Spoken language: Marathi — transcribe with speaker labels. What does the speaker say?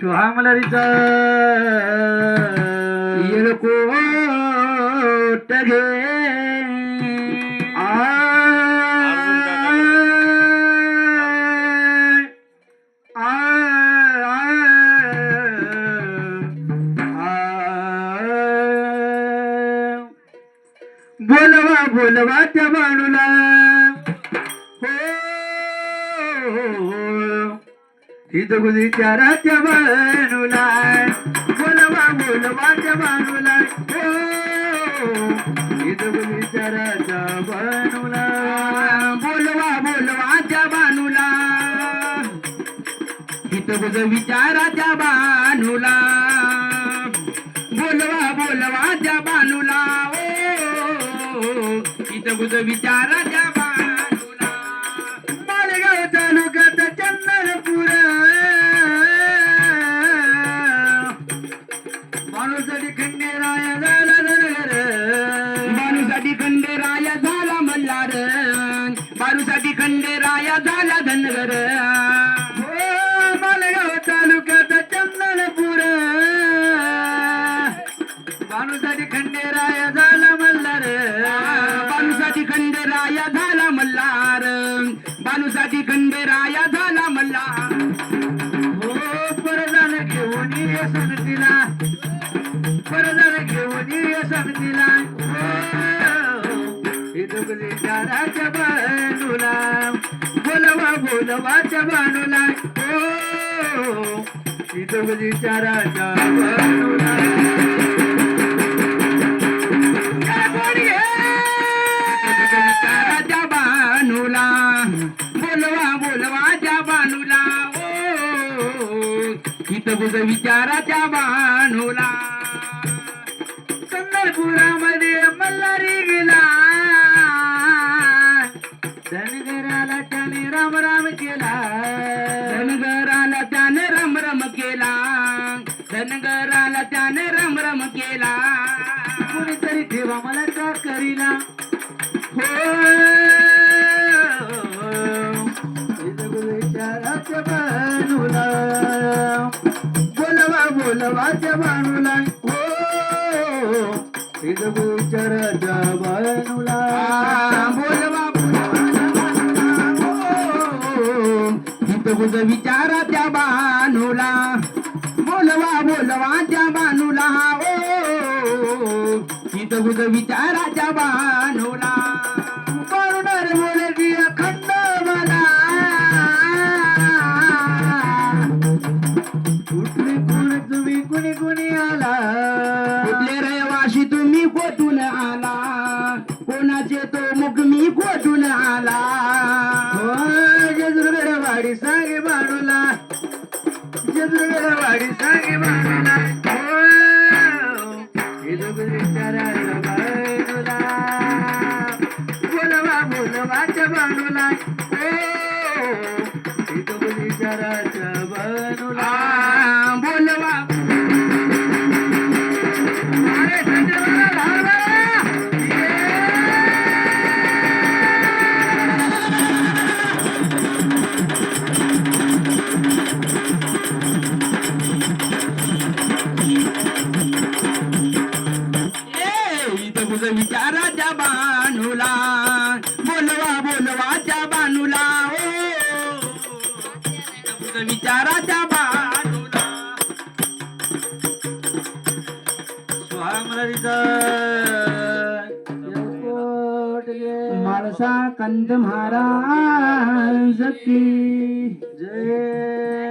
Speaker 1: सुहामलरीचा येळकोट घे बोलवा बोलवा त्या माणूला इथं गुजरीच्या त्या बाणूला बोलवा बोलवा त्या बाणूला हो इथं गुजरीच्या बाणूला बोलवा बोलवा त्या बाणूला इथं गुज विचाराच्या बाणूला बोलवा बोलवा त्या बाणूला ओ हो, इथं गुज विचाराच्या माणूसाठी खंडेराय झाला धनगर हो मालेगाव तालुक्यात चंदनपूर बाणूसाठी खंडेराय झाला मल्हार बाणूसाठी खंडेराय झाला मल्हार बाणूसाठी खंडेराय झाला मल्हार हो परदान घेऊन ये संगतीला परदान घेऊन ये संगतीला दाराच्या बाणूला बोलवा बोलवाच्या बाणूला हो इथं चाराच्या बाणूला राजा विचाराच्या बानूला चंद्रपुरामध्ये मल्हारी बोलवा बोलवाच्या बाणूला हो विचाराच्या जवानुला. बोलवा बोलवा विचाराच्या बानुला बोलवा बोलवा त्या बानुला ओ इथं बुज विचाराच्या बानुला रहिवाशी आला. कोणाचे तो मुख मी कोठून आला. जेजुरगडवाडी सांगे बाणूला जेजुरगडवाडी सांगे बाणूला बोलवा बोलवाच्या बाणूला हो, विचाराच्या बाणूला माणसा कंद महाराज की जय।